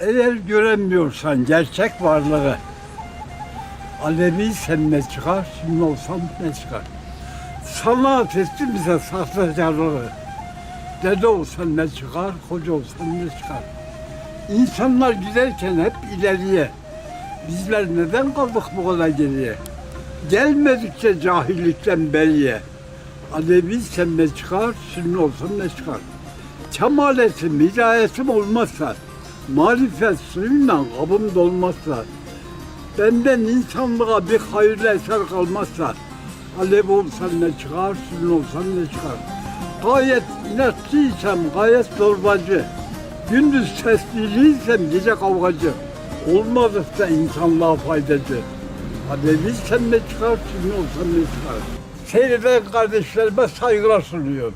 Eğer göremiyorsan gerçek varlığı, Alevi sen ne çıkar, şimdi olsan ne çıkar? Sanat etti bize sahtekarlığı. Dede olsan ne çıkar, koca olsan ne çıkar? İnsanlar giderken hep ileriye. Bizler neden kaldık bu kadar geriye? Gelmedikçe cahillikten beriye. Alevi sen ne çıkar, şimdi olsan ne çıkar? Kemaletim, hidayetim olmazsa, marifet suyuyla kabım dolmazsa, benden insanlığa bir hayırlı eser kalmazsa, alev olsan ne çıkar, sülün olsan ne çıkar? Gayet inatçıysam, gayet zorbacı, gündüz sesliliysem gece kavgacı, olmadıkça insanlığa faydacı. Alevi sen ne çıkar, sülün olsan ne çıkar? Seyreden kardeşlerime saygılar sunuyorum.